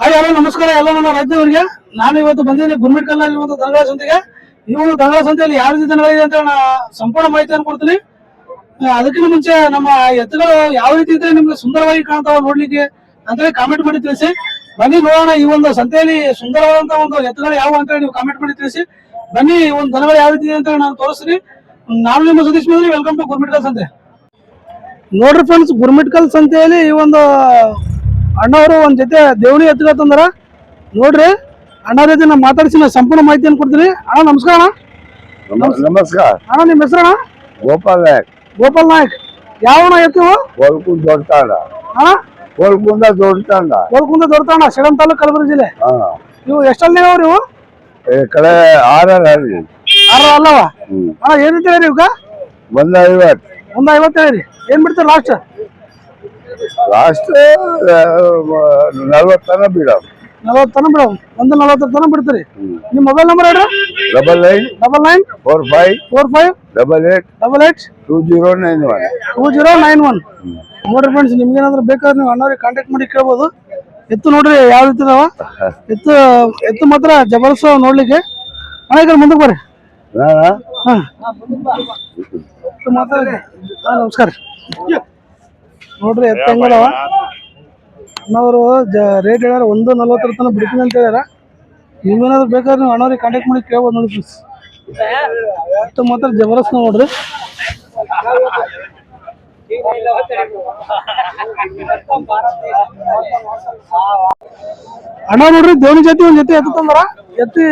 Hi ನಮಸ್ಕಾರ ಎಲ್ಲ ನನ್ನ ರಾಜ್ಯವರಿಗೆ ನಾನು ಇವತ್ತು ಬಂದಿದ್ದೀನಿ ಗುರ್ಮಿಟ್ಕಲ್ನಲ್ಲಿ ಇವತ್ತು ದನಗಳ ಸಂತೆಗೆ. ಈ ಒಂದು ದನಗಳ ಸಂತೆಯಲ್ಲಿ ಯಾವ ರೀತಿ ದನಗಳಿದೆ ಅಂತ ನಾನು ಸಂಪೂರ್ಣ ಮಾಹಿತಿಯನ್ನು ಕೊಡ್ತೀನಿ. ಅದಕ್ಕಿಂತ ಮುಂಚೆ ನಮ್ಮ ಎತ್ತುಗಳು ಯಾವ ರೀತಿ ಇದ್ರೆ ನಿಮ್ಗೆ ಸುಂದರವಾಗಿ ಕಾಣ್ತಾವ ನೋಡ್ಲಿಕ್ಕೆ ಅಂತೇಳಿ ಕಾಮೆಂಟ್ ಮಾಡಿ ತಿಳಿಸಿ. ಬನ್ನಿ ನೋಡೋಣ ಈ ಒಂದು ಸಂತೆಯಲ್ಲಿ ಸುಂದರವಾದಂತ ಒಂದು ಎತ್ತುಗಳು ಯಾವ ಅಂತ ನೀವು ಕಾಮೆಂಟ್ ಮಾಡಿ ತಿಳಿಸಿ. ಬನ್ನಿ ಈ ಒಂದು ದನಗಳು ಯಾವ ರೀತಿ ಇದೆ ಅಂತ ನಾನು ತೋರಿಸ್ತೀನಿ. ನಾನು ನಿಮ್ಮ ಸತೀಶ್ ವೆಲ್ಕಮ್ ಟು ಗುರ್ಮಿಟ್ಕಲ್ ಸಂತೆ. ನೋಡ್ರಿ ಫ್ರೆಂಡ್ಸ್ ಗುರ್ಮಿಟ್ಕಲ್ ಸಂತೆಯಲ್ಲಿ ಈ ಒಂದು ಅಣ್ಣವರು ಒಂದ್ ಜೊತೆ ದೇವಣಿ ಎತ್ತುಗ ತಂದಾರ. ನೋಡ್ರಿ ಅಣ್ಣ ಜೊತೆ ನಾ ಮಾತಾಡಿಸಿ ನಾ ಸಂಪೂರ್ಣ ಮಾಹಿತಿಯನ್ನು ಕೊಡ್ತೀನಿ. ಅಣ್ಣ ನಮಸ್ಕಾರ ಅಣ್ಣ. ನಮ- ನಮಸ್ಕಾರ. ಅಣ್ಣ ನಿಮ್ಮ ಹೆಸರಣ್ಣ ಗೋಪಾಲ್ ನಾಯಕ್. ಗೋಪಾಲ್ ನಾಯಕ್. ಯಾವ ಎತ್ತು? ಕೋಲ್ಕುಂದ ದೊಡ್ಡತಾಂಡ ಅಣ್ಣ? ಕೋಲ್ಕುಂದ ದೊಡ್ಡತಾಂಡ ಕೋಲ್ಕುಂದ ದೊಡ್ಡತಣ್ಣ ಸೇಡಂ ತಾಲೂಕು ಕಲಬುರಗಿ ಜಿಲ್ಲೆ. ಹಾ. ನೀವು ಎಷ್ಟಲ್ಲಿ ಅವ್ರು ಇವು ಈ ಕಡೆ ಆರ್ ಹಳ್ಳಿ ಆರ ಅಲ್ಲವ? ಹ್ಮ್. ಅಣ್ಣ ಏನ್ ಹೇಳ್ತೀರಿ ಇವ್ಕ? ಒಂದ್ ಐವತ್ತು. ಒಂದ್ ಐವತ್ತು ಏನ್ ಬಿಡ್ತೀರಿ ಲಾಸ್ಟ್? ಲಾಸ್ಟ್ ನಲ್ವತ್ತನ ಬಿಡ ನಲವತ್ತು ತನ ಬಿಡ ಒಂದು ನಲವತ್ತು ತನ ಬಿಡ್ತೀರಿ. ನಿಮ್ಮ ಮೊಬೈಲ್ ನಂಬರ್ ಹೇಳ್ರಿ. Double nine double nine four five four five double eight double eight two zero nine one. Two zero nine one. ನೋಡ್ರಿ ಫ್ರೆಂಡ್ಸ್ ನಿಮ್ಗೇನಾದ್ರೂ ಬೇಕಾದ್ರೆ ನೀವು ಅಣ್ಣವ್ರಿಗೆ ಕಾಂಟ್ಯಾಕ್ಟ್ ಮಾಡಿ ಕೇಳ್ಬೋದು. ಎತ್ತು ನೋಡ್ರಿ ಯಾವ ರೀತಿ ಇದಾವ ಎತ್ತು ಎತ್ತು ಮಾತ್ರ ಜಬರ್ಸ ನೋಡ್ಲಿಕ್ಕೆ. ಅಣ್ಣ ಈ ಕಡೆ ಮುಂದಕ್ಕೆ ಬರ್ರಿ. ಹಾಂ ನಮಸ್ಕಾರ. ನೋಡ್ರಿ ಎತ್ತ ಹೆಂಗದಾವ ಅಣ್ಣವರು ಜ ರೇಟ್ ಹೇಳ್ಯಾರ ಒಂದು ನಲ್ವತ್ತರ ತನಕ ಬಿಡ್ತೀನಿ ಅಂತ ಹೇಳ್ಯಾರ. ನಿಮ್ಗೇನಾದ್ರು ಬೇಕಾದ್ರೆ ನೀವು ಅಣ್ಣವ್ರಿಗೆ ಕಾಂಟ್ಯಾಕ್ಟ್ ಮಾಡಿ ಕೇಳ್ಬೋದು ನೋಡಿ ಫ್ರೆಂಡ್ಸ್ ಎತ್ತು ಮಾತ್ರ ಜಬರಸ್ ನೋಡ್ರಿ. ಅಣ್ಣ ನೋಡ್ರಿ ದೇವನಿ ಜೊತೆ ಒಂದ್ ಜೊತೆ ಎತ್ತು ತಂದಾರ. ಎತ್ತಿ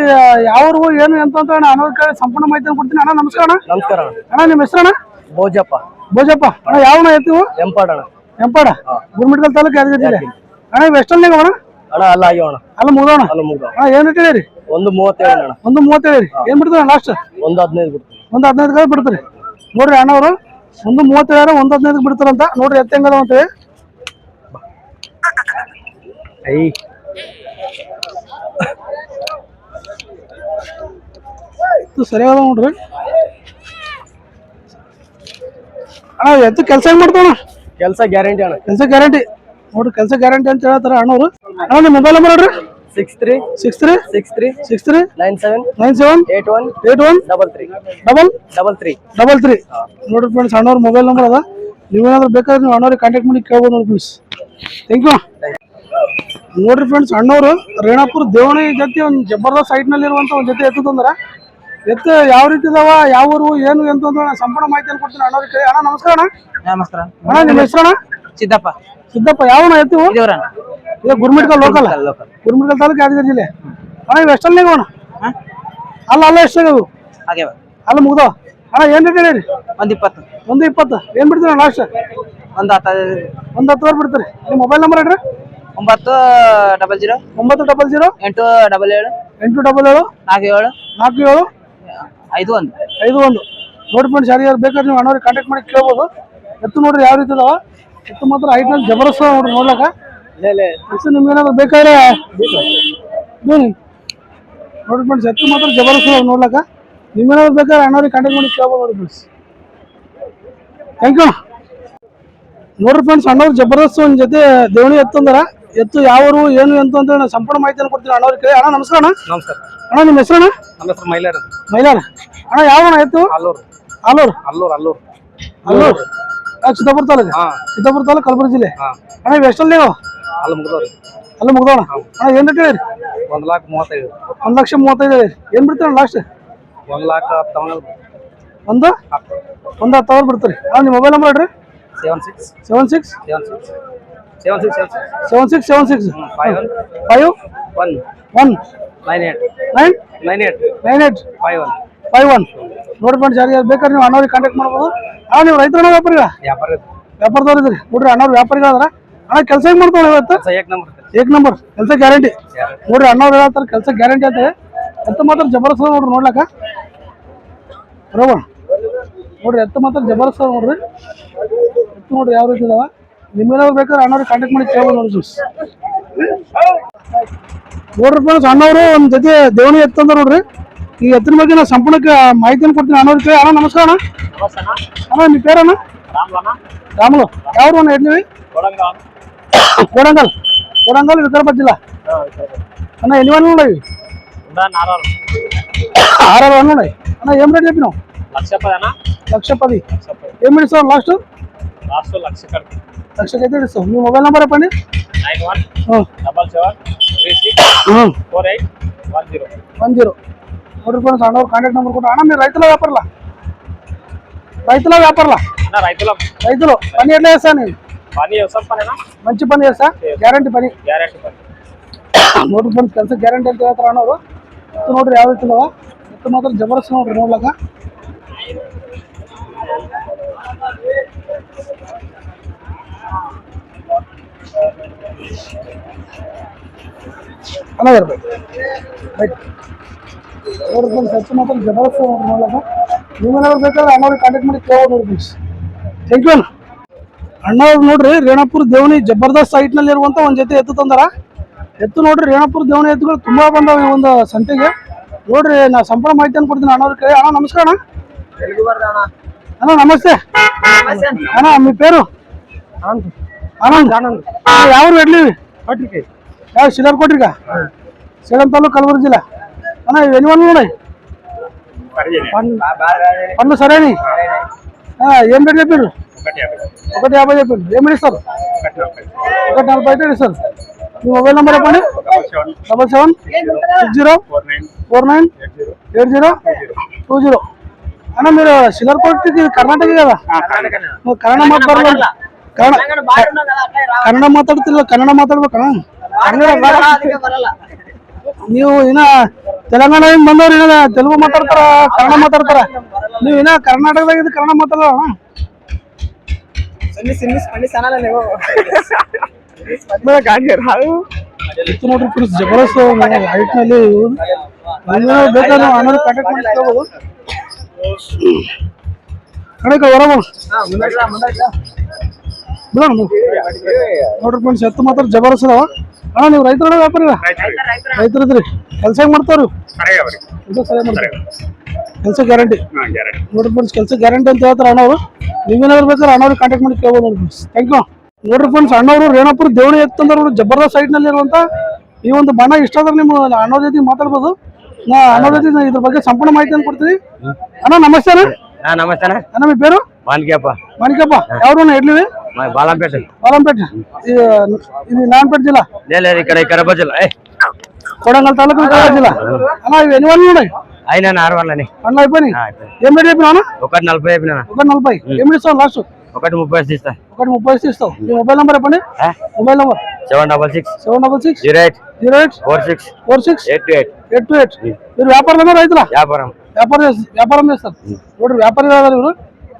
ಯಾವ ಏನು ಎಂತ ಅಂತ ಅಣ್ಣ ಅನ್ನೋದ್ ಸಂಪೂರ್ಣ ಮಾಹಿತಿ ಕೊಡ್ತೀನಿ. ಅಣ್ಣ ನಮಸ್ಕಾರ ಅಣ್ಣ. ನಮಸ್ಕಾರ ಅಣ್ಣ. ನಿಮ್ಮ ಹೆಸರಣ್ಣ? ಭೋಜಪ್ಪ. ಭೋಜಪ್ಪ. ಅಣ್ಣ ಯಾವಣ್ಣ ಎತ್ತಿವು? ಎಂಪಾಡಣ ಎಂಪಾಡ ಗುರುಮಿಟ್ಕಲ್ ತಾಲೂಕು ಯಾದಗಿರಿ ಜಿಲ್ಲೆ ಅಣ್ಣ ವೆಸ್ಟರ್ನ್ ಅಣ್ಣ ಅಣ್ಣ ಅಲ್ಲ ಆಗ್ಯವಣ ಅಲ್ಲ ಮುಗ್ದೋಣ? ಅಲ್ಲ ಮುಗ್ದ ಅಣ್ಣ ಏನ್ ಹೇಳಿರಿ ಒಂದು ಮೂವತ್ತೇಳು ಅಣ್ಣ. ಒಂದು ಮೂವತ್ತೇಳು ಏನ್ ಬಿಡ್ತೀರ ಲಾಸ್ಟ್ ಒಂದು ಹದಿನೈದು ಬಿಡ್ತೀನಿ ಒಂದು ಹದಿನೈದು ಕಾಲ ಬಿಡ್ತಾರೆ. ನೋಡ್ರಿ ಅಣ್ಣವರು ಒಂದು ಮೂವತ್ತೇಳು ಒಂದು ಹದಿನೈದು ಬಿಡ್ತಾರಂತ ನೋಡ್ರಿ ಎತ್ತ ಹೆಂಗದ ಅಂತ ಐ ಇದು ಸರಿಯಾದ ನೋಡ್ರಿ. ಅಣ್ಣ ಎತ್ತು ಕೆಲಸ ಹೆಂಗ್ ಮಾಡ್ತಾವಣ್ಣ ಕೆಲಸ ಗ್ಯಾರಂಟಿ ಅಣ್ಣ. ಕೆಲಸ ಗ್ಯಾರಂಟಿ. ನೋಡ್ರಿ ಕೆಲಸ ಗ್ಯಾರಂಟಿ ಅಂತ ಹೇಳ್ತಾರ ಅಣ್ಣವರು ಅಣ್ಣ ನಿಮ್ಮ ಮೊಬೈಲ್ ನಂಬರ್ ನೋಡ್ರಿ six three six three six three six three nine seven nine seven eight one eight one double three double double three double three ನೋಡ್ರಿ ಫ್ರೆಂಡ್ಸ್ ಅಣ್ಣವ್ರ ಮೊಬೈಲ್ ನಂಬರ್ ಅದ. ನೀವೇನಾದ್ರೂ ಬೇಕಾದ್ರೆ ನೀವು ಅಣ್ಣವ್ರಿಗೆ ಕಾಂಟ್ಯಾಕ್ಟ್ ಮಾಡಿ ಕೇಳ್ಬೋದು ನೋಡಿ ಫ್ರೆಂಡ್ಸ್ ಥ್ಯಾಂಕ್ ಯು ನೋಡ್ರಿ ಫ್ರೆಂಡ್ಸ್ ಅಣ್ಣವರು ರೇಣಾಪುರ ದೇವಣಿ ಜೊತೆ ಒಂದು ಜಬರ್ದಸ್ತ್ ಸೈಟ್ನಲ್ಲಿ ಇರುವಂತ ಒಂದು ಜೊತೆ ಎತ್ತಂದ್ರೆ ತಂದ್ರ ಎತ್ತು ಯಾವ ರೀತಿ ಇದಾವ ಯಾವ ಊರು ಏನು ಎಂತ ಅಂತ ನಾನು ಸಂಪೂರ್ಣ ಮಾಹಿತಿಯನ್ನು ಕೊಡ್ತೀನಿ ಅಣ್ಣವ್ರಿಗೆ ಕೇಳಿ. ಅಣ್ಣ ನಮಸ್ಕಾರ ಅಣ್ಣ. ನಮಸ್ಕಾರ. ಅಣ್ಣ ನಿಮ್ಮ ಹೆಸರು ಅಣ್ಣ ಸಿದ್ದಪ್ಪ. ಸಿದ್ದಪ್ಪ ಯಾವಣ್ಣ ಎತ್ತು ದೇವರಣ್ಣ. ಇದು ಗುರುಮಿಟ್ಕಲ್ ಲೋಕಲ್ ಲೋಕಲ್ ಗುರುಮಿಟ್ಕಲ್ ತಾಲೂಕು ಯಾದಗಿರಿ ಜಿಲ್ಲೆ? ಅಣ್ಣ ಇವು ಎಷ್ಟಲ್ಲಿ ಅಣ್ಣ? ಅಲ್ಲ ಅಲ್ಲ ಎಷ್ಟಾಗವು ಹಾಗೆ ಅಲ್ಲ ಮುಗ್ದ? ಅಣ್ಣ ಏನ್ ರೇಟ್ ಹೇಳಿರಿ? ಒಂದ್ ಇಪ್ಪತ್ತು. ಒಂದು ಇಪ್ಪತ್ತು. ಏನ್ ಬಿಡ್ತೀರ ಲಾಸ್ಟ್ ಒಂದ್ ಹತ್ತೈದು ಒಂದು ಹತ್ತು ಬಿಡ್ತೀರಿ. ನಿಮ್ಮ ಮೊಬೈಲ್ ನಂಬರ್ ಹೇಳ್ರಿ. ಒಂಬತ್ತು ಡಬಲ್ ಜೀರೋ. ಒಂಬತ್ತು ಡಬಲ್ ಜೀರೋ. ಎಂಟು ಡಬಲ್ ಏಳು. ಎಂಟು ಡಬಲ್ ಏಳು. ನಾಲ್ಕು ಏಳು. ನಾಲ್ಕು ಏಳು. ಐದು ಒಂದು. ಐದು ಒಂದು. ನೋಡಿ ಫ್ರೆಂಡ್ಸ್ ಯಾರ್ಯಾರು ಬೇಕಾದ್ರೆ ನೀವು ಅಣ್ಣವ್ರಿಗೆ ಕಾಂಟ್ಯಾಕ್ಟ್ ಮಾಡಿ ಕೇಳ್ಬೋದು. ಎತ್ತು ನೋಡ್ರಿ ಯಾವ ರೀತಿ ಇದಾವ. ಎತ್ತು ಮಾತ್ರ ಐಟ್ನಲ್ಲಿ ಜಬರ್ದಸ್ತ್ ನೋಡ್ರಿ ನೋಡ್ಲಕ್ಕ ಎತ್ತು ನಿಮ್ಗೇನಾದ್ರು ಬೇಕಾದ್ರೆ ಬನ್ನಿ ನೋಡಿ ಫ್ರೆಂಡ್ಸ್ ಎತ್ತು ಮಾತ್ರ ಜಬರ್ದಸ್ತ್ ಅದಾವ ನೋಡ್ಲಕ್ಕ ನಿಮ್ಗೇನಾದ್ರು ಬೇಕಾದ್ರೆ ಅಣ್ಣವ್ರಿಗೆ ಕಾಂಟ್ಯಾಕ್ಟ್ ಮಾಡಿ ಕೇಳ್ಬೋದು ನೋಡಿ ಫ್ರೆಂಡ್ಸ್ ಥ್ಯಾಂಕ್ ಯು ನೋಡ್ರಿ ಫ್ರೆಂಡ್ಸ್ ಅಣ್ಣವ್ರು ಜಬರ್ದಸ್ತ್ ಒಂದು ಜೊತೆ ದೇವಣಿ ಎತ್ತಂದಾರ. ಎತ್ತು ಯಾವರು ಏನು ಎಂತ ಅಂತ ನಾನು ಸಂಪೂರ್ಣ ಮಾಹಿತಿಯನ್ನು ಕೊಡ್ತೀನಿ. ಅಣ್ಣವ್ರಿಗೆ ಕೇಳಿ. ಅಣ್ಣ ನಮಸ್ಕಾರ ಅಣ್ಣ. ನಮಸ್ಕಾರ. ಅಣ್ಣ ನಿಮ್ಮ ಹೆಸರಣ್ಣ ನಮ್ಮ ಹೆಸರು ಮೈಲಾರ ಮೈಲಾರ. ಅಣ್ಣ ಯಾವ ಅಣ್ಣ ಎತ್ತು? ಅಲ್ಲೂರು. ಅಲ್ಲೂರು. ಅಲ್ಲೂರು ಅಲ್ಲೂರು. ಅಲ್ಲೂರು. ಚಿತ್ತಾಪುರ ತಾಲೂಕು? ಹಾ. ಚಿತ್ತಾಪುರ ತಾಲೂಕು ಕಲಬುರಗಿ ಜಿಲ್ಲೆ? ಹಾ. ಅಣ್ಣ ಇವು ಎಷ್ಟಲ್ಲಿ ನೀವು? ಅಲ್ಲಿ ಮುಗಿದವ್ರಿ. ಅಲ್ಲಿ ಮುಗ್ದೋಣ ಅಣ್ಣ ಏನು ರೇಟ್ ಹೇಳಿರಿ? ಒಂದು ಲಾಕ್ ಮೂವತ್ತೈದು. ಒಂದು ಲಕ್ಷ ಮೂವತ್ತೈದು ಹೇಳಿರಿ. ಏನು ಬಿಡ್ತೀರಣ್ಣ ಲಾಸ್ಟ್ ಒಂದು ಲಾಕ್ ತಗೊಂಡು ಒಂದು? ಒಂದು ಹತ್ತು ಅವ್ರು ಬಿಡ್ತೀರಿ. ಅಣ್ಣ ನಿಮ್ಮ ಮೊಬೈಲ್ ನಂಬರ್ ಹೇಳ್ರಿ. Seven six. Seven six. Seven six. Seven six seven six seven six five one five one one nine eight nine nine eight nine eight five one five one ನೋಡಿ ಫ್ರೆಂಡ್ಸ್ ಬೇಕಾದ್ರೆ ನೀವು ಅಣ್ಣವ್ರಿಗೆ contact ಮಾಡ್ಬೋದು. ಹಾಂ ನೀವು ರೈತರ ವ್ಯಾಪಾರಿಗ ವ್ಯಾಪಾರ ವ್ಯಾಪಾರದವ್ರು ಇದ್ರಿ ನೋಡ್ರಿ ಅಣ್ಣವ್ರು ವ್ಯಾಪಾರಿಗಳಾದ್ರೆ. ಅಣ್ಣ ಕೆಲಸ ಹೆಂಗೆ ಮಾಡ್ತಾವೆ ಇವತ್ತು? ಏಕ್ ನಂಬರ್ ಏಕ್ ನಂಬರ್ ಕೆಲಸ ಗ್ಯಾರಂಟಿ ನೋಡ್ರಿ ಅಣ್ಣವ್ರು ಹೇಳತ್ತಾರ ಕೆಲಸ ಗ್ಯಾರಂಟಿ ಅಂತ ಎತ್ತ ಮಾತ್ರ ಜಬರ್ದಸ್ತ್ ನೋಡ್ರಿ ನೋಡ್ಲಕ್ಕ ಬರೋಣ ನೋಡ್ರಿ ಎತ್ತ ಮಾತ್ರ ಜಬರ್ದಸ್ತ್ ನೋಡ್ರಿ. ಎತ್ತು ನೋಡ್ರಿ ಯಾವ ರೀತಿ ಇದಾವ ನಿಮ್ಗೇನಾದ್ರು ಬೇಕಾದ್ರೆ ಅಣ್ಣವ್ರಿಗೆ ಕಾಂಟ್ಯಾಕ್ಟ್ ಮಾಡಿ ಕೇಳ್ಬೋದು ನೋಡಿ ಜ್ಯೂಸ್ ನೋಡ್ರಿ ಫ್ರೆಂಡ್ಸ್ ಅಣ್ಣವರು ಒಂದು ಜೊತೆ ದೇವಣಿ ಎತ್ತಂದ ನೋಡ್ರಿ ಈ ಎತ್ತಿನ ಬಗ್ಗೆ ನಾನು ಸಂಪೂರ್ಣಕ್ಕೆ ಮಾಹಿತಿಯನ್ನು ಕೊಡ್ತೀನಿ ಅಣ್ಣವ್ರಿಗೆ ಕೇಳಿ ಅಣ್ಣ ನಮಸ್ಕಾರ ಅಣ್ಣ ಅಣ್ಣ ನಿಮ್ಮ ಪೇರಣ್ಣ ರಾಮಲು ಯಾವ ಅಣ್ಣ ಎಡ್ಲಿ ಕೊಡಂಗಲ್ ಕೊಡಂಗಲ್ ವಿಕಾರಾಬಾದ್ ಜಿಲ್ಲಾ అన్న ఎన్ని వన్ ఉన్నాయి నారాలు ఆరు ఆరు వన్ ఉన్నాయి అన్న ఏం రేట్ చెప్పినావు లక్ష పదేనా లక్ష పది ఏం ఇస్తావు లాస్ట్ లాస్ట్ లక్ష కడుపు లక్షకి అయితే ఇస్తాం మీ మొబైల్ నెంబర్ చెప్పండి. One zero. మూడు రూపాయలు సన్ కాంటాక్ట్ నెంబర్ కూడా అన్న మీరు రైతుల వ్యాపారలా? రైతుల వ్యాపారలా? రైతుల. రైతులు. పని ఎట్లా చేస్తా నేను? పని మంచి పని చేస్తా? గ్యారంటీ పని. గ్యారంటీ పని. నూట రూపాయలు కలిసి గ్యారంటీ ఎంత చేస్తారు అన్నారు. మొత్తం నూట యాభై కిలో మొత్తం మాత్రం జబర్దస్త్ నూట రెండు ನೋಡ್ಲಕ್ಕ ಅಲ್ಲ ಇರ್ಬೇಕು ರೈಟ್ ನೂರು ರೂಪಾಯಿ ಎತ್ತು ಮಾತ್ರ ಜಬರ್ದಸ್ತ್ ನೋಡ್ರಿ ನೋಡ್ಲಕ್ಕ ನೀವೇನಾದ್ರು ಬೇಕಾದ್ರೆ ಅಣ್ಣವ್ರಿಗೆ ಕಾಂಟ್ಯಾಕ್ಟ್ ಮಾಡಿ ಕೇಳೋದು ನೋಡಿ ಪ್ಲೀಸ್ ಥ್ಯಾಂಕ್ ಯು ಅಣ್ಣ ಅಣ್ಣವ್ರು ನೋಡ್ರಿ ರೇಣಾಪುರ ದೇವಣಿ ಜಬರ್ದಸ್ತ್ ಸೈಟ್ ನಲ್ಲಿ ಇರುವಂತ ಒಂದ್ ಜೊತೆ ಎತ್ತು ತಂದಾರ ಎತ್ತು ನೋಡ್ರಿ ರೇಣಾಪುರ ದೇವಣಿ ಎತ್ತುಗಳು ತುಂಬಾ ಬಂದಾವ ಈ ಒಂದು ಸಂತೆಗೆ ನೋಡ್ರಿ ನಾ ಸಂಪೂರ್ಣ ಮಾಹಿತಿಯನ್ನು ಕೊಡ್ತೀನಿ ಅಣ್ಣವ್ರ ಕೇಳಿ ಅಣ್ಣ ನಮಸ್ಕಾರ ಅಣ್ಣ ಅಣ್ಣ ನಮಸ್ತೆ ಅಣ್ಣ మీ పేరు ఆనంద్ ఆనంద్ ಯಾವ ఎడ్లి కొట్టికి ಯಾವ ಶಿಲಾರ್ ಕೊಟ್ರಿಗ ಸೇಡಂ ತಾಲೂಕು ಕಲಬುರಗಿ ಜಿಲ್ಲಾ అన్న ఇవన్నీ ఉన్నాయి? పన్ను సరేని ఏం పెట్టి చెప్పారు ఒకటి యాభై. చెప్పారు ఏం ఇస్తారు? ఒకటి నలభై. అయితే ఇస్తారు. మీ మొబైల్ నెంబర్ చెప్పండి. Double seven. Six zero. Four nine. Eight zero. Two zero. అన్నా మీరు శిలర్కోట్కి కర్ణాటక కదా? కన్నడ మాట్లాడుతున్నారు కన్నడ మాట్లాడుతున్నారు కన్నడ మాట్లాడుతున్నారు కన్నడ. ನೀವು ಇನ್ನ ತೆಲಂಗಾಣದಿಂದ ಬಂದವ್ರು ತೆಲುಗು ಮಾತಾಡ್ತಾರ ಕನ್ನಡ ಮಾತಾಡ್ತಾರ? ನೀವು ಇನ್ನ ಕರ್ನಾಟಕದಾಗ ಇದು ಕನ್ನಡ ಮಾತಾಡಲ್ಲ ನೋಡ್ರಿ ಪ್ಲೀಸ್ ಜಬರ್ದಸ್ತ್ ಹೈಟ್ನಲ್ಲಿ. ಬೇಕಾದ್ರೆ ನಾವು ಅನ್ನೋದು ಕಾಂಟ್ಯಾಕ್ಟ್ ಮಾಡಿ ಕೇಳ್ಬೋದು ಕಣಕ ಹೊರಬ ಬಿಡೋಣ ನೋಡ್ರಿ ಫ್ರೆಂಡ್ಸ್ ಎತ್ತು ಮಾತ್ರ ಜಬರ್ದಸ್ತ್ ಅದಾವ. ಹಾ ನೀವು ರೈತರ ವ್ಯಾಪಾರಿ ರೈತರದ್ರಿ ಕೆಲಸ ಹೆಂಗ್ ಮಾಡ್ತಾವ್ರಿ? ಕೆಲಸ ಗ್ಯಾರಂಟಿ. ನೋಡ್ರಿ ಫ್ರೆಂಡ್ಸ್ ಕೆಲಸ ಗ್ಯಾರಂಟಿ ಅಂತ ಹೇಳ್ತಾರೆ ಅಣ್ಣವ್ರು. ನೀವೇನಾದ್ರು ಬೇಕಾದ್ರೆ ಅಣ್ಣವ್ರಿಗೆ ಕಾಂಟ್ಯಾಕ್ಟ್ ಮಾಡಿ ಕೇಳ್ಬೋದು ನೋಡಿ ಫ್ರೆಂಡ್ಸ್ ಥ್ಯಾಂಕ್ ಯು ನೋಡ್ರಿ ಫ್ರೆಂಡ್ಸ್ ಅಣ್ಣವರು ರೇಣಾಪುರ ದೇವಣಿ ಎತ್ತಂದ್ರೆ ಅವರು ಜಬರ್ದಸ್ತ್ ಸೈಡ್ನಲ್ಲಿ ಇರುವಂಥ ಈ ಒಂದು ಬಣ್ಣ ಇಷ್ಟ ಆದ್ರೆ ನಿಮ್ಮ ಅಣ್ಣವ್ರ ಜೊತೆ ಮಾತಾಡ್ಬೋದು. ನಾ ಅಣ್ಣವ್ರ ಜೊತೆ ಇದ್ರ ಬಗ್ಗೆ ಸಂಪೂರ್ಣ ಮಾಹಿತಿಯನ್ನು ಕೊಡ್ತೀನಿ? ಅಣ್ಣ ನಮಸ್ತೆ ಅಣ್ಣ. ನಮಸ್ತೆ ಅಣ್ಣ. ನಮ್ಮ ಪೇರು? ಮಾನಿಕಪ್ಪ ಮಾನಿಕಪ್ಪ ಯಾವ್ರು ಅಣ್ಣ ಇಡ್ಲಿವಿ బాలంపేట. బాలంపేట. ఇది నాన్పేట జిల్లా? లేదు ఇక్కడ కడప జిల్లా. కొడంగల్ తాలూకు కడప జిల్లా? ఎన్ని వన్లు ఉన్నాయి? అయినా ఆరు వన్లని వన్లు అయిపోయినాయి? ఏం రేట్ చెప్పినా ఒకటి నలభై అయిపోయినా ఒకటి నలభై. ఏం ఇస్తావు లాస్ట్? ఒకటి ముప్పై ఇస్తా. ఒకటి ముప్పై ఇస్తావు. మీ మొబైల్ నెంబర్ చెప్పండి. Mobile number. Seven double six. Seven double six. Zero eight. Zero eight. Four six. Four six. Eight two eight. Eight two eight. మీరు వ్యాపారంలో రైతులా? వ్యాపారం. వ్యాపారం వ్యాపారం చేస్తారు. ఇప్పుడు వ్యాపారం కాదు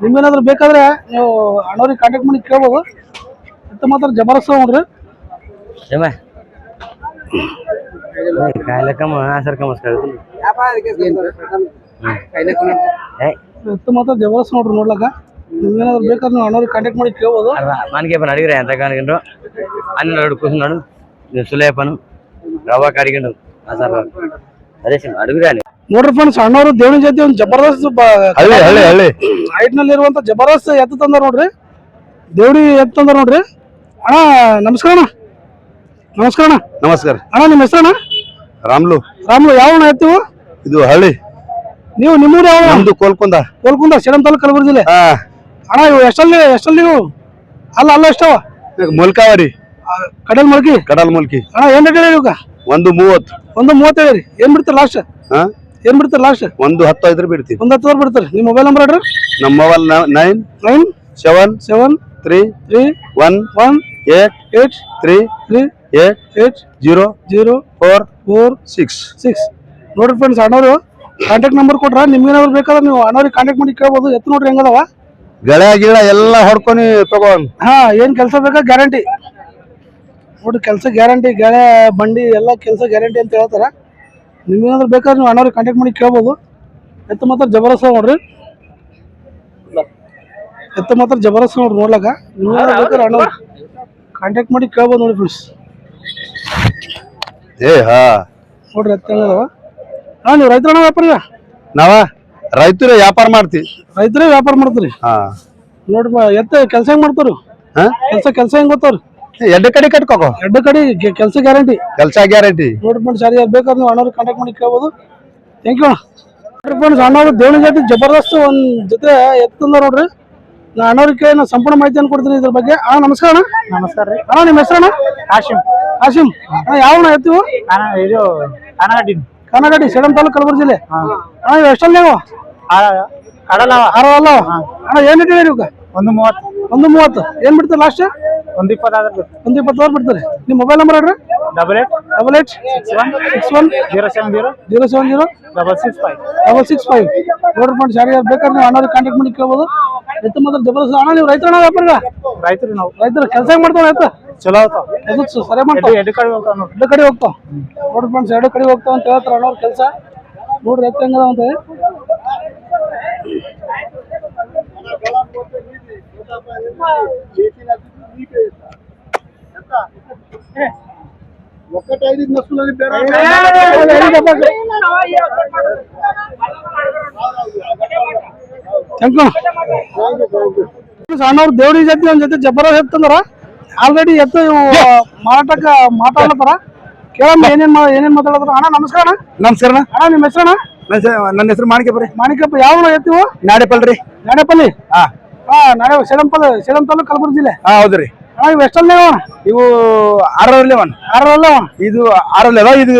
ನಿಮ್ಗೇನಾದ್ರು ಬೇಕಾದ್ರೆ ನೀವು ಅಣ್ಣವ್ರಿಗೆ ಕಾಂಟ್ಯಾಕ್ಟ್ ಮಾಡಿ ಕೇಳ್ಬೋದು. ಇತ್ತು ಮಾತ್ರ ಜಬರ್ದಸ್ತ್ ನೋಡ್ರಿ. ಕಾಯ್ಲಕ್ಕಮ್ಮ ಸರ್ಕಮ್ಮ ಇತ್ತು ಮಾತ್ರ ಜಬರ್ದಸ್ತ್ ನೋಡ್ರಿ ನೋಡ್ಲಕ್ಕ ನಿಮ್ಗೇನಾದ್ರು ಬೇಕಾದ್ರೆ ನೀವು ಅಣ್ಣವ್ರಿಗೆ ಕಾಂಟ್ಯಾಕ್ಟ್ ಮಾಡಿ ಕೇಳ್ಬೋದು. ನನಗೆ ಅಡಿಗ್ರೆ ಅಂತ ಕಾಣ್ಕೊಂಡು ಅನ್ನ ಎರಡು ಕೂಸ್ನಾಡು ಸುಲೇಪನು ರವಾ ಕಾಡಿಕೊಂಡು ಅದೇ ಅಡುగుರಾಣಿ ನೋಡ್ರಿ ಫ್ರೆಂಡ್ಸ್ ಸಣ್ಣವರು ದೇವಿನ ಜೊತೆ ಒಂದು ಜಬರ್ದಸ್ತ್ ಹೈಟ್ನಲ್ಲಿ ಇರುವಂತ ಜಬರ್ದಸ್ತ್ ಎತ್ತು ತಂದಾರ ನೋಡ್ರಿ. ದೇವ್ರಿ ಎತ್ತು ತಂದಾರ ನೋಡ್ರಿ. ಅಣ್ಣ ನಮಸ್ಕಾರ ಅಣ್ಣ. ನಮಸ್ಕಾರ ನಮಸ್ಕಾರ. ಅಣ್ಣ ನಿಮ್ಮ ಹೆಸರಣ್ಣ ರಾಮ್ಲು. ರಾಮ್ಲು ಯಾವ ಅಣ್ಣ ಇದು ಹಳ್ಳಿ. ನೀವು ನಿಮ್ಮೂರು ಯಾವ ನಮ್ದು ಕೋಲ್ಕುಂದ. ಸೇಡಂ ತಾಲೂಕು ಕಲಬುರಗಿ ಅಣ್ಣ ಇವು ಎಷ್ಟಲ್ಲಿ ಎಷ್ಟಲ್ಲಿ ನೀವು ಅಲ್ಲ ಅಲ್ಲ ಎಷ್ಟವ? ಮೊಲ್ಕಾವರಿ. ಕಡಲ್ ಮೊಲ್ಕಿ ಕಡಲ್ ಮೊಲ್ಕಿ ಅಣ್ಣ ಏನ್ ಹೇಳಿ ಒಂದು ಮೂವತ್ತು. ಒಂದು ಮೂವತ್ತು ಏನ್ ಬಿಡ್ತಾರೆ ಲಾಸ್ಟ್ ಹಾ? ಏನ್ ಬಿಡ್ತಾರೆ ಲಾಸ್ಟ್ ಒಂದು ಹತ್ತು ಐದ್ರ ಬಿಡ್ತೀವಿ. ಒಂದ್ ಹತ್ತು ಬಿಡ್ತಾರೆ. ನಿಮ್ಮ ಮೊಬೈಲ್ ನಂಬರ್ ಹೇಳ್ರಿ. ನಮ್ಮ mobile nine nine seven seven three three one one eight eight three three eight eight zero zero four four six six ನೋಡ್ರಿ ಫ್ರೆಂಡ್ಸ್ ಅಣ್ಣವರು ಕಾಂಟ್ಯಾಕ್ಟ್ ನಂಬರ್ ಕೊಟ್ರ ನಿಮ್ಗೇನಾದ್ರು ಬೇಕಾದ್ರೆ ನೀವು ಅಣ್ಣವ್ರಿಗೆ ಕಾಂಟ್ಯಾಕ್ಟ್ ಮಾಡಿ ಕೇಳ್ಬೋದು. ಎತ್ತು ನೋಡ್ರಿ ಹೆಂಗದವ ಗೆಳೆ ಗಿಳ ಎಲ್ಲ ಹೊಡ್ಕೊಂಡು ತಗೊಂಡ್ ಹಾ ಏನ್ ಕೆಲಸ ಬೇಕಾ? ಗ್ಯಾರಂಟಿ ನೋಡ್ರಿ ಕೆಲಸ ಗ್ಯಾರಂಟಿ ಗೆಳೆ ಬಂಡಿ ಎಲ್ಲ ಕೆಲಸ ಗ್ಯಾರಂಟಿ ಅಂತ ಹೇಳ್ತಾರ. ನಿಮ್ಗೇನಾದ್ರು ಬೇಕಾದ್ರೆ ನೀವು ಅಣ್ಣವ್ರಿಗೆ ಕಾಂಟ್ಯಾಕ್ಟ್ ಮಾಡಿ ಕೇಳ್ಬೋದು. ಎತ್ತ ಮಾತ್ರ ಜಬರಸ್ತ ಅದ ನೋಡ್ರಿ. ಎತ್ತ ಮಾತ್ರ ಜಬರಸ್ತ ನೋಡ್ರಿ ನೋಡ್ಲಕ್ಕ ನಿಮ್ಗೇನಾದ್ರು ಬೇಕಾದ್ರೆ ಅಣ್ಣವ್ರು ಕಾಂಟ್ಯಾಕ್ಟ್ ಮಾಡಿ ಕೇಳ್ಬೋದು ನೋಡಿ ಫ್ರೆಂಡ್ಸ್ ಏ ಹಾ. ನೋಡ್ರಿ ಎತ್ತ ಹೆಂಗದವ ಹಾ ನೀವು ರೈತರ ವ್ಯಾಪಾರಿ ನಾವ? ರೈತರ ವ್ಯಾಪಾರ ಮಾಡ್ತಿ. ರೈತರೇ ವ್ಯಾಪಾರ ಮಾಡ್ತೀರಿ? ಹಾ. ನೋಡ್ರಿ ಎತ್ತ ಕೆಲಸ ಹೆಂಗ್ ಮಾಡ್ತಾರು ಹಾ? ಕೆಲಸ ಕೆಲಸ ಹೆಂಗ್ ಗೊತ್ತಾವ್ರಿ? ಎರಡು ಕಡೆ ಕಟ್ಕೋಕೋ. ಎರಡು ಕಡೆ ಕೆಲಸ ಗ್ಯಾರಂಟಿ. ಕೆಲಸ ಗ್ಯಾರಂಟಿ. ನೋಡ್ರಿ ಸರಿ ಬೇಕಾದ್ರೆ ನೀವು ಅಣ್ಣವ್ರಿಗೆ ಕಾಂಟ್ಯಾಕ್ಟ್ ಮಾಡಿ ಕೇಳ್ಬೋದು. ಥ್ಯಾಂಕ್ ಯು ಅಣ್ಣ. ಫ್ರೆಂಡ್ಸ್ ಅಣ್ಣವ್ರು ದೇವನ ಜಾತಿ ಜಬರ್ದಸ್ತ್ ಒಂದ್ ಜೊತೆ ಎತ್ತಂದ ನೋಡ್ರಿ. ನಾ ಅಣ್ಣವ್ರಿಗೆ ನಾ ನಾನು ಸಂಪೂರ್ಣ ಮಾಹಿತಿಯನ್ನು ಕೊಡ್ತೀನಿ ಇದ್ರ ಬಗ್ಗೆ. ಅಣ್ಣ ನಮಸ್ಕಾರ ಅಣ್ಣ. ನಮಸ್ಕಾರ ರೀ. ಅಣ್ಣ ನಿಮ್ಮ ಹೆಸರಣ್ಣ ಹಾಶಿಮ್. ಆಶಿಮ್ ಅಣ್ಣ ಯಾವ ಅಣ್ಣ ಎತ್ತಿವು? ಅಣ್ಣ ಇದು ಕನಗಡ್ಡಿ ಕನಗಡಿ ಸೇಡಂ ತಾಲೂಕು ಕಲಬುರಗಿ ಜಿಲ್ಲೆ. ಅಣ್ಣ ಇವು ಎಷ್ಟಲ್ಲ ನೀವು? ಅಲ್ಲ ಅಣ್ಣ ಏನ್ ಇಟ್ಟಿದ್ದೀರಿ ಇವಾಗ? ಒಂದು ಮೂವತ್ತು. ಒಂದು ಮೂವತ್ತು. ಏನ್ ಬಿಡ್ತಾರೆ ಲಾಸ್ಟ್ ಒಂದು ಇಪ್ಪತ್ತಾದ್ರೆ ಒಂದು ಇಪ್ಪತ್ತೋರು ಬಿಡ್ತಾರೆ. ನಿಮ್ಮ ಮೊಬೈಲ್ ನಂಬರ್ ಹೇಳ್ರಿ. Double eight double eight six one six one zero seven zero zero seven zero double six five double six five ನೋಡ್ರಿ ಫ್ರೆಂಡ್ಸ್ ಯಾರು ಬೇಕಾದ್ರೆ ನೀವು ಅಣ್ಣವ್ರಿಗೆ ಕಾಂಟ್ಯಾಕ್ಟ್ ಮಾಡಿ ಕೇಳ್ಬೋದು. ರೈತ ಮಾತ್ರ ಜಬರ್ದಸ್ತ್ ಅಣ್ಣ ನೀವು ರೈತರ ವ್ಯಾಪಾರ ರೈತರು ನಾವು. ರೈತರ ಕೆಲಸ ಮಾಡ್ತಾವೆ ಎತ್ತ ಚಲೋ ಎದ್ದು ಸರಿ ಮಾಡ್ತಾವ ಎರಡು ಕಡೆ ಹೋಗ್ತಾವ ನೋಡಿ ಎರಡು ಕಡೆ ಹೋಗ್ತಾವ. ನೋಡ್ರಿ ಫ್ರೆಂಡ್ಸ್ ಎರಡು ಕಡೆ ಹೋಗ್ತಾವ ಅಂತ ಹೇಳ್ತಾರೆ ಅಣ್ಣವ್ರ ಕೆಲಸ. ನೋಡ್ರಿ ಎತ್ತ ಹೆಂಗದ ಅಂತ ಥ್ಯಾಂಕ್ ಯು ಅಣ್ಣವ್ರ ದೇವ್ರಿ ಜೊತೆ ಒಂದ್ ಜೊತೆ ಜಬರ್ದಸ್ತ್ ಎತ್ತಂದ್ರ ಆಲ್ರೆಡಿ ಎತ್ತು ಇವು ಮಾರಾಟಕ್ಕ ಮಾತಾಡ್ಲತ್ತಾರ ಕೇಳಮ್ಮ ಏನೇನ್ ಮಾ- ಏನೇನ್ ಮಾತಾಡತ್ತಾರ ಅಣ್ಣ ನಮಸ್ಕಾರ ಅಣ್ಣ ನಮಸ್ಕಾರ ಅಣ್ಣ ನಿಮ್ಮ ಹೆಸರಣ್ಣ ನನ್ನ ಹೆಸರು ಮಾಣಿಕೆ ಬರ್ರಿ ಮಾಣಿಕಪ್ಪ ಯಾವ ಎತ್ತಿವು ನಾಡೆಪಲ್ರಿ ನಾಡೆಪಲ್ಲಿ ಹಾ ಹಾ ನಾಡೆ ಸೇಡಂಪಲ್ ಸೇಡಂ ತಾಲೂಕು ಕಲಬುರಗಿ ಜಿಲ್ಲೆ. ಹಾ ಹೌದ್ರಿ. ಅಣ್ಣ ಇವು ಎಷ್ಟಲ್ಲಿ ಇವು? ಆರಲ್ಲಿ ಒನ್ ಆರಲ್ಲ ಅಣ್ಣ. ಇದು ಆರಲ್ಲಿ ಅದ ಇದು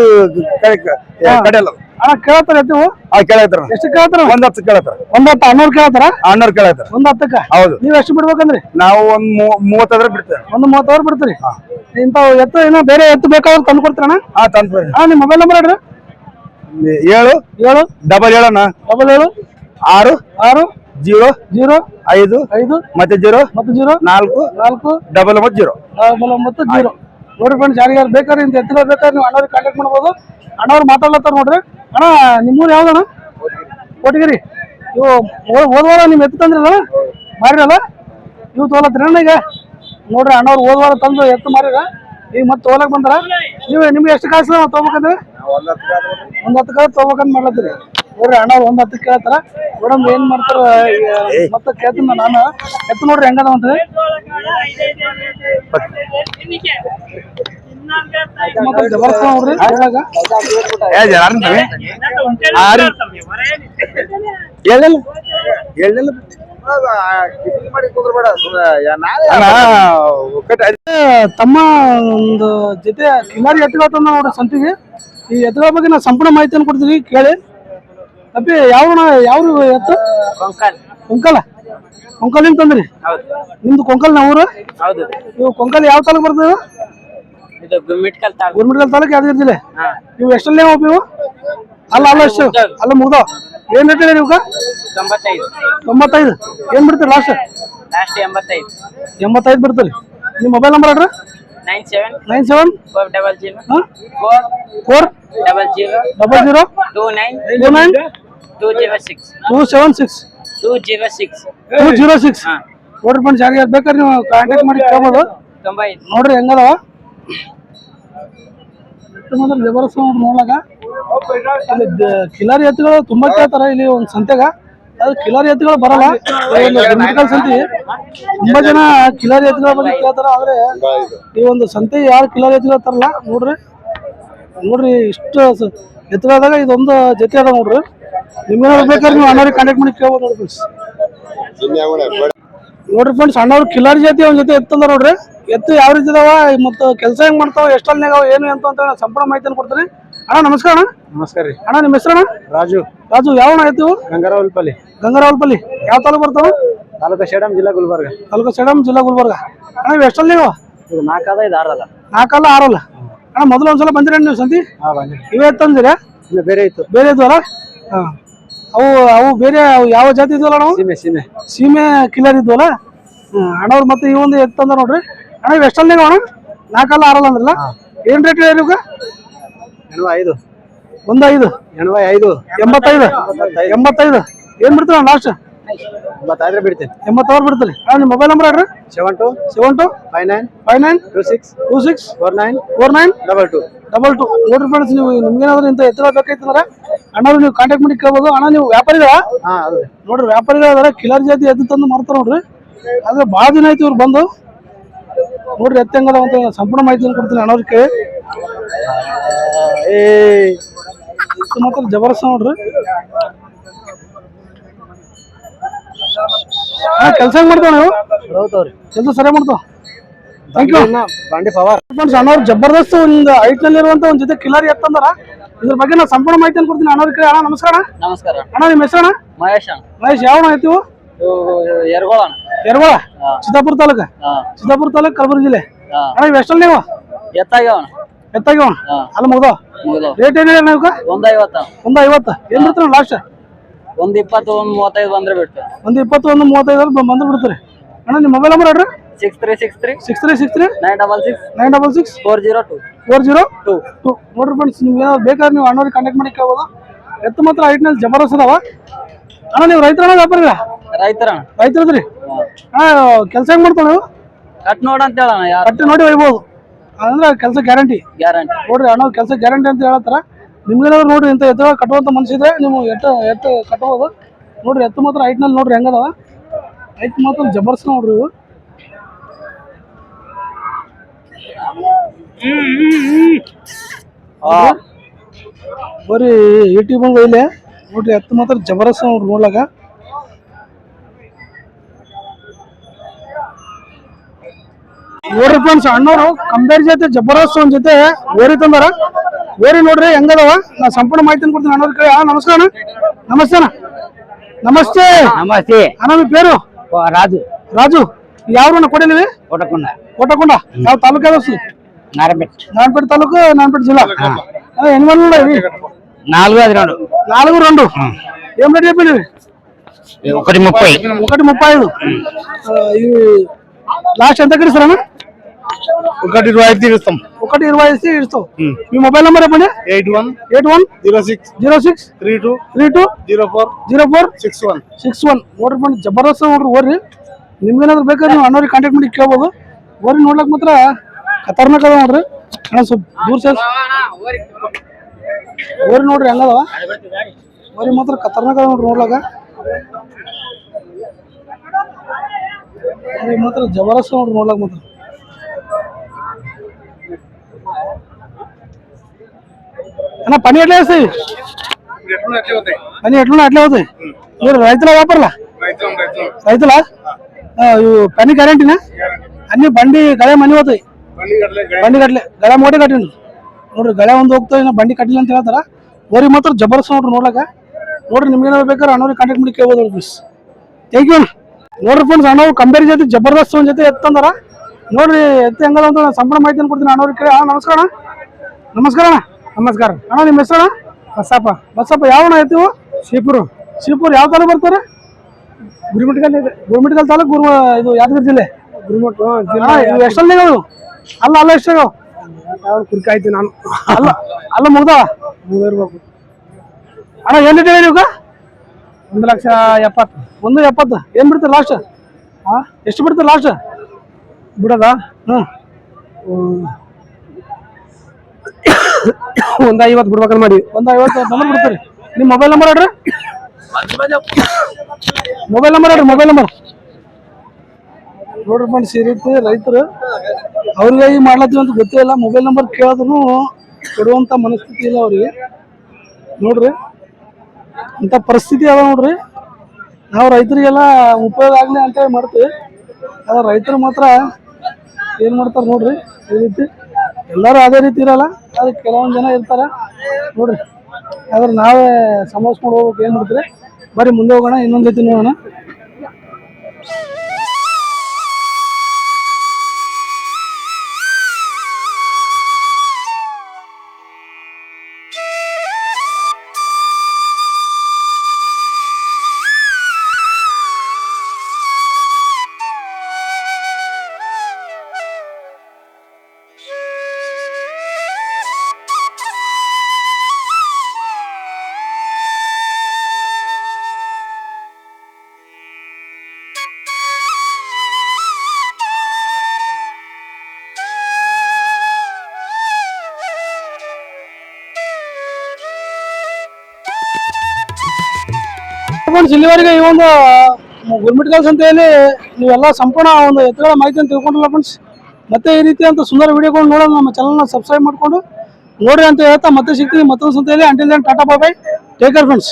ಕಡೆ ಅಲ್ಲ ಅಣ್ಣ ಕೇಳತ್ತಾರ ಎತ್ತಿವು ಆ ಕೇಳತ್ತಾರ ಎಷ್ಟು ಕೇಳತ್ತಾರ ಒಂದ್ ಹತ್ತು ಕೇಳತ್ತಾರ. ಒಂದ್ ಹತ್ತು ಹನ್ನೂರು ಕೇಳತ್ತಾರ? ಅಣ್ಣವ್ರು ಕೇಳತ್ತಾರ. ಒಂದ್ ಹತ್ತಕ್ಕ? ಹೌದು. ನೀವು ಎಷ್ಟು ಬಿಡ್ಬೇಕಂದ್ರಿ? ನಾವು ಒಂದ್ ಮೂವತ್ತಾದ್ರೆ ಬಿಡ್ತೇವೆ. ಒಂದು ಮೂವತ್ತವ್ರು ಬಿಡ್ತೀರಿ? ಇಂಥವು ಎತ್ತು ಏನೋ ಬೇರೆ ಎತ್ತು ಬೇಕಾದ್ರೆ ತಂದು ಕೊಡ್ತೀರಣ್ಣ ಹಾ ತಂದು ಅಣ್ಣ ನಿಮ್ಮ ಮೊಬೈಲ್ ನಂಬರ್ ಹೇಳ್ರಿ. ಏಳು ಏಳು ಡಬಲ್ ಏಳಣ್ಣ. ಡಬಲ್ ಏಳು ಆರು ಆರು ಜೀರೋ ಜೀರೋ ಐದು ಐದು ಮತ್ತೆ ಜೀರೋ ಮತ್ತೆ ಜೀರೋ ನಾಲ್ಕು ನಾಲ್ಕು ಡಬಲ್ ಒಂಬತ್ತು ಜೀರೋ. ಡಬಲ್ ಒಂಬತ್ತು ಜೀರೋ. ನೋಡಿ ಫ್ರೆಂಡ್ಸ್ ಯಾರಿಗಾರು ಬೇಕಾದ್ರೆ ಇಂತ ಎತ್ತಿರ ಬೇಕಾದ್ರೆ ನೀವು ಅಣ್ಣವ್ರಿಗೆ ಕಾಂಟ್ಯಾಕ್ಟ್ ಮಾಡ್ಬೋದು. ಅಣ್ಣವ್ರು ಮಾತಾಡ್ಲತ್ತಾರ ನೋಡ್ರಿ. ಅಣ್ಣ ನಿಮ್ಮೂರು ಯಾವ್ದಣ್ಣ? ಕೊಟ್ಟಿಗಿರಿ ಇವು ಹೋದ್ವಾರ ನಿಮ್ಮ ಎತ್ತು ತಂದ್ರಲ್ಲ? ಮಾರಿರಲ್ಲ? ಇವು ತೋಲತ್ರಿ ಅಣ್ಣ ಈಗ? ನೋಡ್ರಿ ಅಣ್ಣವ್ರು ಹೋದ್ವಾರ ತಂದು ಎತ್ತು ಮಾರಿರ. ಈಗ ಮತ್ತೆ ತೋಲಕ್ ಬಂದ್ರ? ನೀವು ನಿಮ್ಗೆ ಎಷ್ಟು ಕಾಸು ತೊಗೋಬೇಕಂದ್ರೆ? ಒಂದು ಹತ್ತು ಕಾಸು ತೊಗೋಬೇಕಂತ ಮಾಡ್ಲತ್ತೀರಿ. ನೋಡ್ರಿ ಹಣ ಒಂದ್ ಹತ್ತು ಕೇಳ್ತಾರ. ಮೇಡಮ್ ಏನ್ ಮಾಡ್ತಾರ? ಮತ್ತೆ ಕೇಳ್ತೀನಿ ನಾನು. ಎತ್ತು ನೋಡ್ರಿ ಹೆಂಗದ ಅಂತ ತಮ್ಮ ಒಂದು ಜೊತೆ ಕಿಲಾರಿ ಎತ್ತುಗಳ ತಂದ ನೋಡ್ರಿ ಸಂತಿಗೆ. ಈ ಎತ್ತುಗಳ ಬಗ್ಗೆ ನಾವು ಸಂಪೂರ್ಣ ಮಾಹಿತಿಯನ್ನು ಕೊಡ್ತೀವಿ ಕೇಳಿ. ಅಪ್ಪಿ ಯಾವಣ ಯಾವ ಎತ್ತು ಕೊಂಕಲ್. ಕೊಂಕಲ? ಕೊಂಕಲಿಂದ ತಂದ್ರಿ? ಹೌದು. ನಿಮ್ದು ಕೊಂಕಲ್ ನಾವು ಊರು? ಹೌದು. ನೀವು ಕೊಂಕಲ್ ಯಾವ ತಾಲೂಕು ಬರ್ತದೆ ಇದು? ಗುಮ್ಮಿಟ್ಕಲ್ ತಾಲೂಕು. ಗುರ್ಮಿಟ್ಕಲ್ ತಾಲೂಕು ಯಾವ್ದು ಇರ್ತಿಲ್ಲ? ನೀವು ಎಷ್ಟಲ್ಲೇ ಹೋಗಿ ಅಲ್ಲ ಅಲ್ಲ ಎಷ್ಟು ಅಲ್ಲ ಮುಗ್ದಾವ ಏನ್ ರೇಟ್ ಇದೆ ಇವಾಗ ತೊಂಬತ್ತೈದು. ತೊಂಬತ್ತೈದು. ಏನ್ ಬಿಡ್ತೀರಿ ಲಾಸ್ಟ್ ಲಾಸ್ಟ್ ಎಂಬತ್ತೈದು. ಎಂಬತ್ತೈದು ಬಿಡ್ತೀರಿ. ನಿಮ್ಮ ಮೊಬೈಲ್ ನಂಬರ್ ಹೇಳ್ರಿ. Nine seven nine seven four double zero four double zero double zero two nine two nine two zero six two seven six two zero six two zero six ನೋಡ್ರಿ friends ಯಾರಿಗೆ ಬೇಕಾದ್ರೆ ನೀವು contact ಮಾಡಿ ಕೇಳ್ಬೋದು. ತೊಂಬೈದು. ನೋಡ್ರಿ ಹೆಂಗದವ. ಮಾತ್ರ ಜಬರ್ದಸ್ತ್ ನೋಡ್ರಿ ನೋಡ್ಲಾಕ ಇಲ್ಲಿ ಕಿಲಾರಿ ಎತ್ತುಗಳು ತುಂಬಾ ಕೇಳ್ತಾರ ಇಲ್ಲಿ ಒಂದು ಸಂತೆಗ. ಅದು ಕಿಲಾರಿ ಎತ್ತುಗಳು ಬರಲ್ಲ. ಮೆಡಿಕಲ್ ಸಂತೆ. ತುಂಬಾ ಜನ ಕಿಲಾರಿ ಎತ್ತುಗಳ ಬಗ್ಗೆ ಕೇಳ್ತಾರ. ಆದ್ರೆ ಈ ಒಂದು ಸಂತೆ ಯಾರು ಕಿಲಾರಿ ಎತ್ತುಗಳು ತರಲ್ಲ? ನೋಡ್ರಿ. ನೋಡ್ರಿ ಇಷ್ಟು ಎತ್ತುಗಳದಾಗ ಇದೊಂದು ಜೊತೆ ಅದ ನೋಡ್ರಿ. ನಿಮ್ಗೇನಾದ್ರು ಬೇಕಾದ್ರೆ ನೀವು ಅಣ್ಣವ್ರಿಗೆ ಕಾಂಟ್ಯಾಕ್ಟ್ ಮಾಡಿ ಕೇಳ್ಬೋದು ನೋಡ್ರಿ ಫ್ರೆಂಡ್ಸ್ ನೋಡ್ರಿ ಫ್ರೆಂಡ್ಸ್ ಅಣ್ಣವ್ರು ಕಿಲಾರಿ ಜಾತಿ ಅವ್ನ ಜೊತೆ ಎತ್ತಂದ ನೋಡ್ರಿ. ಎತ್ತು ಯಾವ ರೀತಿ ಇದಾವ ಮತ್ತು ಕೆಲಸ ಹೆಂಗ್ ಮಾಡ್ತಾವ ಎಷ್ಟಲ್ನಾಗ ಏನು ಅಂತ ಅಂತ ಸಂಪೂರ್ಣ ಮಾಹಿತಿಯನ್ನು ಕೊಡ್ತೀನಿ. ಅಣ್ಣ ನಮಸ್ಕಾರ ಅಣ್ಣ. ನಮಸ್ಕಾರ ರೀ. ಅಣ್ಣ ನಿಮ್ಮ ಹೆಸರಣ್ಣ? ರಾಜು. ರಾಜು ಯಾವ ಅಣ್ಣ ಪಲ್ಲಿ ಗಂಗಾರಾವಲ್ಪಲ್ಲಿ. ಗಂಗರಾವಲ್ಪಲ್ಲಿ. ಯಾವ ತಾಲೂಕು ಬರ್ತಾವ? ತಾಲೂಕು ಸೇಡಂ ಜಿಲ್ಲಾ ಗುಲ್ಬರ್ಗ. ತಾಲೂಕು ಸೇಡಂ ಜಿಲ್ಲಾ ಗುಲ್ಬರ್ಗ. ಅಣ್ಣ ಇವು ಎಷ್ಟಲ್ಲಿ ನೀವು ಇದು ನಾಲ್ಕದ ಇದು ಆರಲ್ಲ. ನಾಲ್ಕಲ್ಲ ಆರಲ್ಲ. ಅಣ್ಣ ಮೊದಲು ಒಂದ್ಸಲ ಬಂದಿರ ನೀವು ಸಂತಿ ಇವೇ ತಂದಿರ? ಬೇರೆ ಇತ್ತು. ಬೇರೆ ಇದ್ವಲ್ಲ? ಹಾ. ಅವು ಅವು ಬೇರೆ ಅವು ಯಾವ ಜಾತಿ ಇದ್ವಲ್ಲ ನಾವು ಸೀಮೆ ಸೀಮೆ. ಸೀಮೆ ಕಿಲ್ಲರ್ ಇದ್ವಲ್ಲ? ಅಣ್ಣವ್ರು ಮತ್ತೆ ಈ ಒಂದು ಎತ್ತಂದ ನೋಡ್ರಿ. ಅಣ್ಣ ಇವು ಎಷ್ಟಲ್ಲಿ ಅಣ್ಣ? ನಾಲ್ಕಲ್ಲ ಆರಲ್ಲ ಅಂದ್ರಲ್ಲ? ಏನ್ ರೇಟ್ ಹೇಳಿ ಇವಾಗ? ಎಣವ ಐದು ಒಂದು ಐದು. ಎಣವ ಐದು ಎಂಬತ್ತೈದು. ಎಂಬತ್ತೈದು. ಏನ್ ಬಿಡ್ತೀರ ಲಾಸ್ಟ್ ಒಂಬತ್ತೈದ್ರೆ ಬಿಡ್ತೇನೆ. ಎಂಬತ್ತಾರು ಅಣ್ಣ ನಿಮ್ಮ ಮೊಬೈಲ್ ನಂಬರ್ ಹೇಳ್ರಿ? Seven two seven two five nine five nine two six two six four nine four nine double two double two ನೋಡ್ರಿ ಫ್ರೆಂಡ್ಸ್ ನೀವು ನಿಮ್ಗೇನಾದ್ರು ಇಂಥ ಎತ್ತರ ಬೇಕಾಯ್ತಂದ್ರೆ ಅಣ್ಣವ್ರು ನೀವು ಕಾಂಟ್ಯಾಕ್ಟ್ ಮಾಡಿ ಕೇಳ್ಬೋದು. ಅಣ್ಣ ನೀವು ವ್ಯಾಪಾರಿಗಳ? ಹಾ ಅದು. ನೋಡ್ರಿ ವ್ಯಾಪಾರಿಗಳಾದ್ರೆ ಕಿಲರ್ ಜಾತಿ ಎದ್ದು ತಂದು ಮಾರ್ತಾರ ನೋಡ್ರಿ. ಆದ್ರೆ ಭಾಳ ದಿನ ಆಯ್ತು ಇವ್ರು ಬಂದು. ನೋಡ್ರಿ ಎತ್ತಂಗದ ಅಂತ ಸಂಪೂರ್ಣ ಮಾಹಿತಿ ಕೊಡ್ತೀನಿ ಅಣ್ಣವ್ರಿಗೆ ಏ ಮಾತ್ರ ಜಬರ್ದಸ್ತ್ ನೋಡ್ರಿ. ಕೆಲಸ ಹೆಂಗ್ ಮಾಡ್ತಾವ ನಾವು? ಕೆಲಸ ಸರಿ ಮಾಡ್ತಾವ? ಥ್ಯಾಂಕ್ ಯು ಬಂಡಿ ಪವರ್. ಅಣ್ಣವ್ರು ಜಬರ್ದಸ್ತ್ ಒಂದು ಐಟ್ನಲ್ಲಿ ಇರುವಂತ ಒಂದ್ ಜೊತೆ ಕಿಲಾರಿ ಎತ್ತಂದ್ರ ಇದ್ರ ಬಗ್ಗೆ ನಾ ಸಂಪೂರ್ಣ ಮಾಹಿತಿ ಕೊಡ್ತೀನಿ. ಅಣ್ಣವ್ರ ಕಡೆ ಅಣ್ಣ ನಮಸ್ಕಾರ ನಮಸ್ಕಾರ. ಅಣ್ಣ ನಿಮ್ಮ ಹೆಸರಣ್ಣ ಮಹೇಶ್ ಅಣ್ಣ. ಮಹೇಶ್ ಯಾವ ಐತಿವು ಎರಗೋಳ. ಚಿತ್ತಾಪುರ ತಾಲೂಕ? ಸಿದ್ದಾಪುರ ತಾಲೂಕ್ ಕಲಬುರಗಿ ಜಿಲ್ಲೆ? ಅಣ್ಣ ಇವ್ ಎಷ್ಟಲ್ಲಿ ನೀವು? ಎತ್ತಾಗ್ಯಾವ ಅಣ್ಣ. ಎತ್ತಾಗ್ಯವ ಅಲ್ಲ ಮುಗ್ದವ? ರೇಟ್ ಏನಿದೆ ಒಂದ್ ಐವತ್ತ ಒಂದ್ ಐವತ್ತು. ಏನ್ ಬರ್ತಾನ ಲಾಸ್ಟ್ ಒಂದ್ ಇಪ್ಪತ್ತು ಒಂದ್ ಮೂವತ್ತೈದು ಬಂದ್ರೆ ಬಿಟ್ಟು ಒಂದ್ ಇಪ್ಪತ್ತು ಒಂದು ಮೂವತ್ತೈದು ಬಂದು ಬಿಡ್ತಾರೆ. ಅಣ್ಣ ನಿಮ್ಮ ಮೊಬೈಲ್ ನಂಬರ್ ಹೇಳ್ರಿ. Six three six three six three six three nine double six nine double six four zero two four zero two two ನೋಡ್ರಿ ಫ್ರೆಂಡ್ಸ್ ನಿಮ್ಗೆ ಏನಾದ್ರು ಬೇಕಾದ್ರೆ ನೀವು ಅಣ್ಣವ್ರಿಗೆ ಕಾಂಟ್ಯಾಕ್ಟ್ ಮಾಡಿ ಕೇಳ್ಬೋದು. ಎತ್ತು ಮಾತ್ರ ಐಟ್ನಲ್ಲಿ ಜಬರ್ದಸ್ತ್ ಅದಾವ. ಅಣ್ಣ ನೀವು ರೈತರ ವ್ಯಾಪಾರಿಗಳ? ರೈತರ ಅಣ್ಣ. ರೈತರದ್ರಿ? ಅಣ್ಣ ಕೆಲಸ ಹೆಂಗ್ ಮಾಡ್ತಾವ ನೀವು ಕಟ್ ನೋಡ ಅಂತ ಹೇಳಣ್ಣ ಯಾರು. ಕಟ್ಟಿ ನೋಡಿ ಒಯ್ಬೋದು. ಅಂದ್ರೆ ಕೆಲಸ ಗ್ಯಾರಂಟಿ ಗ್ಯಾರಂಟಿ ನೋಡ್ರಿ ಅಣ್ಣ ಕೆಲಸ ಗ್ಯಾರಂಟಿ ಅಂತ ಹೇಳತ್ತಾರ. ನಿಮ್ಗೇನಾದ್ರು ನೋಡ್ರಿ ಇಂಥ ಎತ್ತ ಕಟ್ಟುವಂಥ ಮನ್ಸಿದ್ರೆ ನೀವು ಎತ್ತ ಎತ್ತು ಕಟ್ಟಬಹುದು ನೋಡ್ರಿ ಎತ್ತು ಮಾತ್ರ ಹೈಟ್ನಲ್ಲಿ ನೋಡ್ರಿ ಹೆಂಗದ ಹೈಟ್ ಮಾತ್ರ ಜಬರ್ಸ್ ನೋಡ್ರಿ ಇವು ಬರೀ ಬಂಗ ಇಲ್ಲಿ. ನೋಡ್ರಿ ಎತ್ತು ಮಾತ್ರ ಜಬರಸ್ ನೋಡ್ರಿ ನೋಡ್ಲಾಗ. ನೋಡ್ರಿ ಫ್ರೆಂಡ್ಸ್ ಅಣ್ಣವರು ಕಂಬೇರ್ ಜೊತೆ ಜಬರ್ದಸ್ತ್ ಜೊತೆ ಓರಿ ತಂದಾರ. ಓರಿ ನೋಡ್ರಿ ಹೆಂಗದವ ನಾ ಸಂಪೂರ್ಣ ಮಾಹಿತಿ ಕೊಡ್ತೀನಿ ಅಣ್ಣವ್ರ ಕಡೆ ಅಣ್ಣ ನಮಸ್ಕಾರ ಅಣ್ಣ ನಮಸ್ತೆ ಅಣ್ಣ ನಮಸ್ತೆ ನಮಸ್ತೆ ಅಣ್ಣ ನಿಮ್ಮ ಪೇರು ರಾಜು ರಾಜು ಯಾವ್ರನ್ನ ಕೊಡಿಲಿವಿ ಕೋಟಕೊಂಡ ಕೋಟಕೊಂಡ ಯಾವ ತಾಲೂಕು ಯಾವ್ದು ನಾರಬೆಟ್ ನಾನ್ಪೇಟೆ ತಾಲೂಕು ನಾನ್ಪೇಟೆ ಜಿಲ್ಲಾ ಅಣ್ಣ, ಹೆಂಗ್ ಬಂದ್ಬಿಡ నాలుగు అది రెండు నాలుగు రెండు ఏం రేట్ చెప్పినవి ఒకటి ముప్పై ఒకటి ముప్పై ఐదు ఆ, ఇవి లాస్ట్ ఎంత ఇస్తారన్నా ఒకటి ఇరవై ఐదు తీరుస్తాం ఒకటి ఇరవై ఇస్తే ఇస్తావు మీ మొబైల్ నెంబర్ చెప్పండి eight one eight one zero six zero six three two three two zero four zero four six one six one ನೋಡ್ರಿ ಬಂದು ಜಬರ್ದಸ್ತ್ ನೋಡ್ರಿ ಓರಿ ನಿಮ್ಗೇನಾದ್ರು ಬೇಕಾದ್ರೆ ನೀವು ಅಣ್ಣವ್ರಿಗೆ ಕಾಂಟ್ಯಾಕ್ಟ್ ಮಾಡಿ ಕೇಳ್ಬೋದು ಓರಿ ನೋಡ್ಲಕ್ ಮಾತ್ರ ಖತರ್ನಾಕ್ ಅದ ನೋಡ್ರಿ ಅಣ್ಣ ಸ್ವಲ್ಪ ದೂರ ಸೇರ್ಸ್ ಓರಿ ನೋಡ್ರಿ ಹೆಂಗದವ ಓರಿ ಮಾತ್ರ ಖತರ್ನಾಕ್ ಅದ ನೋಡ್ರಿ ನೋಡ್ಲಾಕ ಓರಿ ಮಾತ್ರ ಜಬರ್ದಸ್ತ್ ನೋಡ್ರಿ ನೋಡ್ಲಾಕ ಮಾತ್ರ అన్న పని ఎట్లా వేస్తాయి పని ఎట్లున్నా అట్లే అవుతాయి మీరు రైతుల వ్యాపారులా రైతులా పని గ్యారంటీనా అన్ని బండి గడయం అన్ని పోతాయి బండి కట్టలే గడయం ఒకటే కట్టిండు ನೋಡ್ರಿ ಗಳೆ ಒಂದು ಹೋಗ್ತಾ ಬಂಡಿ ಕಟ್ಟಿಲ್ಲ ಅಂತ ಹೇಳ್ತಾರ ಅವ್ರಿಗೆ ಮಾತ್ರ ಜಬರ್ದಸ್ತ್ ನೋಡ್ರಿ ನೋಡ್ಲಾಕ ನೋಡ್ರಿ ನಿಮ್ಗೇನಾದ್ರು ಬೇಕಾದ್ರೆ ಅಣ್ಣವ್ರಿಗೆ ಕಾಂಟ್ಯಾಕ್ಟ್ ಮಾಡಿ ಕೇಳ್ಬೋದು ಪ್ಲೀಸ್ ಥ್ಯಾಂಕ್ ಯು ನೋಡ್ರಿ ಫ್ರೆಂಡ್ಸ್ ಅಣ್ಣವ್ ಕಂಪೇರ್ ಜೊತೆ ಜಬರ್ದಸ್ತ್ ಒಂದು ಜೊತೆ ಎತ್ತಂದಾರ ನೋಡ್ರಿ ಎತ್ತ ಹೆಂಗದ ಅಂತ ಸಂಪೂರ್ಣ ಮಾಹಿತಿ ಕೊಡ್ತೀನಿ. ಅಣ್ಣವ್ರಿಗೆ ಕೇಳಿ. ಅಣ್ಣ ನಮಸ್ಕಾರ. ನಮಸ್ಕಾರ ಅಣ್ಣ. ನಮಸ್ಕಾರ. ಅಣ್ಣ ನಿಮ್ಮ ಹೆಸರು ಬಸ್ಸಪ್ಪ ಬಸ್ಸಪ್ಪ ಯಾವ ಅಣ್ಣ ಎತ್ತಿವು ಶಿವಪುರ ಶಿವಪುರ ಯಾವ ತಾಲೂಕು ಬರ್ತಾರೆ? ಗುರುಮಿಟ್ಕಲ್ ಇದೆ. ಗುರುಮಿಟ್ಕಲ್ ತಾಲೂಕು ಗುರು ಇದು ಯಾದಗಿರಿ ಜಿಲ್ಲೆ? ಎಷ್ಟಲ್ಲಿ ನೀವು ಅಲ್ಲ ಅಲ್ಲ ಎಷ್ಟು ಕುರ್ಕಾಯ್ತಿ ನಾನು. ಅಲ್ಲ. ಅಲ್ಲ ಮುಗ್ದ ಮುಗಿರ್ಬೇಕು ಅಣ್ಣ ಏನು ನೀವು ಒಂದು ಲಕ್ಷ ಎಪ್ಪತ್ತು. ಒಂದು ಎಪ್ಪತ್ತು. ಏನು ಬಿಡ್ತಾರೆ ಲಾಸ್ಟ್? ಹಾಂ ಎಷ್ಟು ಬಿಡ್ತಾರೆ ಲಾಸ್ಟ್? ಬಿಡೋದ? ಹ್ಞೂ. ಒಂದು ಐವತ್ತು ಬಿಡ್ಬೇಕಂತ ಮಾಡಿ. ಒಂದು ಐವತ್ತು ಬಿಡ್ತಾರೆ ಬಿಡ್ತೀರಿ. ನಿಮ್ಮ ಮೊಬೈಲ್ ನಂಬರ್ ಹೇಳ್ರಿ. ಮೊಬೈಲ್ ನಂಬರ್ ಹೇಳ್ರಿ ಮೊಬೈಲ್ ನಂಬರ್ ನೋಡ್ರಿ ಫ್ರೆಂಡ್ಸ್ ಈ ರೀತಿ ರೈತರು ಅವ್ರಿಗೆ ಈ ಮಾಡ್ಲತ್ತೀವಿ ಅಂತ ಗೊತ್ತಿಲ್ಲ ಮೊಬೈಲ್ ನಂಬರ್ ಕೇಳಿದ್ರು ಕೊಡುವಂಥ ಮನಸ್ಥಿತಿ ಇಲ್ಲ ಅವ್ರಿಗೆ. ನೋಡ್ರಿ ಇಂಥ ಪರಿಸ್ಥಿತಿ ಅದ ನೋಡ್ರಿ. ನಾವು ರೈತರಿಗೆಲ್ಲ ಉಪಯೋಗ ಆಗಲಿ ಅಂತೇಳಿ ಮಾಡ್ತೀವಿ. ಆದ್ರೆ ರೈತರು ಮಾತ್ರ ಏನು ಮಾಡ್ತಾರೆ ನೋಡ್ರಿ? ಈ ರೀತಿ? ಎಲ್ಲರೂ ಅದೇ ರೀತಿ ಇರಲ್ಲ? ಆದ್ರೆ ಕೆಲವೊಂದು ಜನ ಇರ್ತಾರೆ. ನೋಡ್ರಿ. ಆದ್ರೆ ನಾವೇ ಸಂಭಾಳಿಸ್ಕೊಂಡು ಹೋಗ್ಬೇಕು. ಏನು ಮಾಡ್ತೀರಿ? ಬರೀ ಮುಂದೆ ಹೋಗೋಣ, ಇನ್ನೊಂದು ರೀತಿ ನೋಡೋಣ. ಫ್ರೆಂಡ್ಸ್ ಇಲ್ಲಿವರೆಗೆ ಈ ಒಂದು ಗುರ್ಮಿಟ್ಕಲ್ ಸಂತೆಯಲ್ಲಿ ನೀವೆಲ್ಲ ಸಂಪೂರ್ಣ ಒಂದು ಎತ್ತುಗಳ ಮಾಹಿತಿಯನ್ನು ತಿಳ್ಕೊಂಡಿಲ್ಲ ಫ್ರೆಂಡ್ಸ್ ಮತ್ತೆ ಈ ರೀತಿ ಅಂತ ಸುಂದರ ವಿಡಿಯೋಗಳು ನೋಡೋದು ನಮ್ಮ ಚಾನಲ್ನ ಸಬ್ಸ್ಕ್ರೈಬ್ ಮಾಡಿಕೊಂಡು ನೋಡ್ರಿ ಅಂತ ಹೇಳ್ತಾ ಮತ್ತೆ ಸಿಗ್ತೀವಿ ಮತ್ತೊಂದು ಸಂತೆಯಲ್ಲಿ. Until tata bye bye take care friends